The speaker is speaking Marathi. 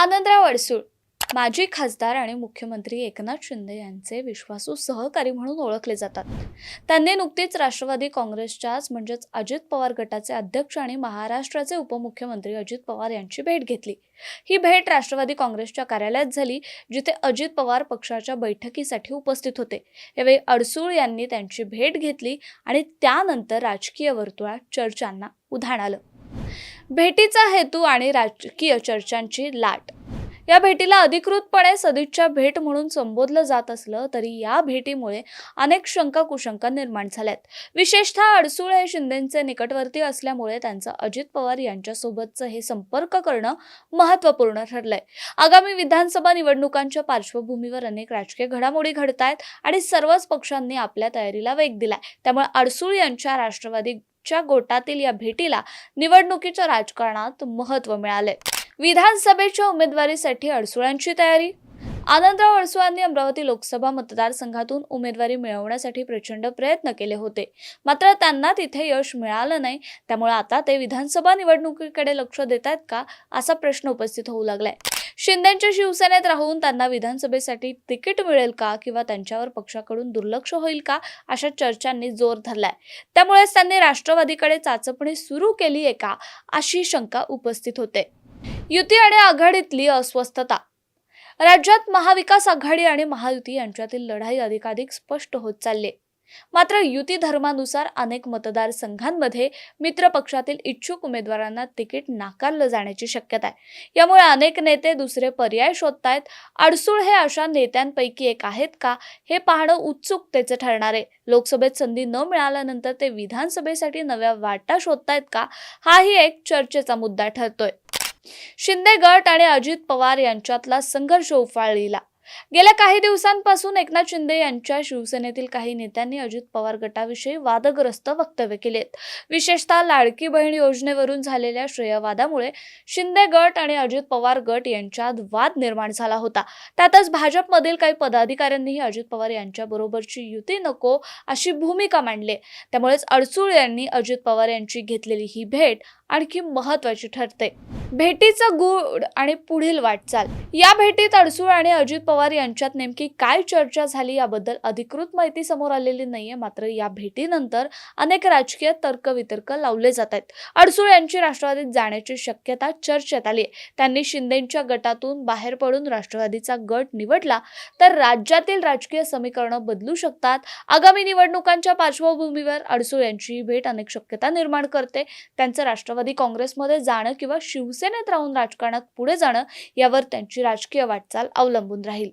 आनंदराव अडसूळ. माजी खासदार आणि मुख्यमंत्री एकनाथ शिंदे यांचे विश्वासू सहकारी म्हणून ओळखले जातात. त्यांनी नुकतीच राष्ट्रवादी काँग्रेसच्याच म्हणजेच अजित पवार गटाचे अध्यक्ष आणि महाराष्ट्राचे उपमुख्यमंत्री अजित पवार यांची भेट घेतली. ही भेट राष्ट्रवादी काँग्रेसच्या कार्यालयात झाली जिथे अजित पवार पक्षाच्या बैठकीसाठी उपस्थित होते. यावेळी अडसूळ यांनी त्यांची भेट घेतली आणि त्यानंतर राजकीय वर्तुळात चर्चांना उधाण आलं. भेटीचा हेतू आणि राजकीय चर्चांची लाट. या भेटीला अधिकृतपणे सदिच्छा भेट म्हणून संबोधलं जात असलं तरी या भेटीमुळे अनेक शंका कुशंका निर्माण झाल्यात. विशेषतः अडसूळ हे शिंदेचे निकटवर्ती असल्यामुळे त्यांचं अजित पवार यांच्यासोबतचं हे संपर्क करणं महत्त्वपूर्ण ठरलंय. आगामी विधानसभा निवडणुकांच्या पार्श्वभूमीवर अनेक राजकीय घडामोडी घडत आहेत आणि सर्वच पक्षांनी आपल्या तयारीला वेग दिलाय. त्यामुळे अडसूळ यांच्या राष्ट्रवादी च्या गोटातील या भेटीला निवडणुकीच्या राजकारणात महत्त्व मिळाले. विधानसभेच्या उमेदवारीसाठी अडसुळांची तयारी आनंदराव अडसुळांनी अमरावती लोकसभा मतदारसंघातून उमेदवारी मिळवण्यासाठी प्रचंड प्रयत्न केले होते. मात्र त्यांना तिथे यश मिळालं नाही. त्यामुळे आता ते विधानसभा निवडणुकीकडे लक्ष देत आहेत का असा प्रश्न उपस्थित होऊ लागलाय. शिंदेच्या शिवसेनेत राहून त्यांना विधानसभेसाठी तिकीट मिळेल का किंवा त्यांच्यावर पक्षाकडून दुर्लक्ष होईल का अशा चर्चांनी जोर धरलाय. त्यामुळेच त्यांनी राष्ट्रवादीकडे चाचपणी सुरू केली आहे का अशी शंका उपस्थित होते. युती आणि आघाडीतली अस्वस्थता राज्यात महाविकास आघाडी आणि महायुती यांच्यातील लढाई अधिकाधिक स्पष्ट होत चालली. मात्र युती धर्मानुसार अनेक मतदारसंघांमध्ये मित्र पक्षातील इच्छुक उमेदवारांना तिकीट नाकारलं जाण्याची शक्यता आहे. यामुळे अनेक नेते दुसरे पर्याय शोधतायत. अडसूळ हे अशा नेत्यांपैकी एक आहेत का हे पाहणं उत्सुकतेचं ठरणार आहे. लोकसभेत संधी न मिळाल्यानंतर ते विधानसभेसाठी नव्या वाटा शोधतायत का? हाही एक चर्चेचा मुद्दा ठरतोय. शिंदे गट आणि अजित पवार यांच्यातला संघर्ष उफाळलेला. गेल्या काही दिवसांपासून एकनाथ शिंदे यांच्या शिवसेनेतील काही नेत्यांनी अजित पवार गटाविषयी वादग्रस्त वक्तव्य केलेत. विशेषतः लाडकी बहीण योजनेवरून झालेल्या श्रेयवादामुळे शिंदे गट आणि अजित पवार गट यांच्यात वाद निर्माण झाला होता. त्यातच भाजपमधील काही पदाधिकाऱ्यांनीही अजित पवार यांच्याबरोबरची युती नको अशी भूमिका मांडली. त्यामुळेच अडसूळ यांनी अजित पवार यांची घेतलेली ही भेट आणखी महत्वाची ठरते. भेटीचं गुड आणि पुढील वाटचाल. या भेटीत अडसूळ आणि अजित पवार यांच्यात नेमकी काय चर्चा झाली याबद्दल अधिकृत माहिती समोर आलेली नाहीये. मात्र या भेटीनंतर अनेक राजकीय तर्कवितर्क लावले जात आहेत. अडसूळ यांची राष्ट्रवादीत जाण्याची शक्यता चर्चेत आली आहे त्यांनी शिंदेच्या गटातून बाहेर पडून राष्ट्रवादीचा गट निवडला तर राज्यातील राजकीय समीकरणं बदलू शकतात. आगामी निवडणुकांच्या पार्श्वभूमीवर अडसूळ यांची भेट अनेक शक्यता निर्माण करते. त्यांचं राष्ट्रवादी काँग्रेसमध्ये जाणं किंवा शिवसेनेत राहून राजकारणात पुढे जाणं यावर त्यांची राजकीय वाटचाल अवलंबून राहील.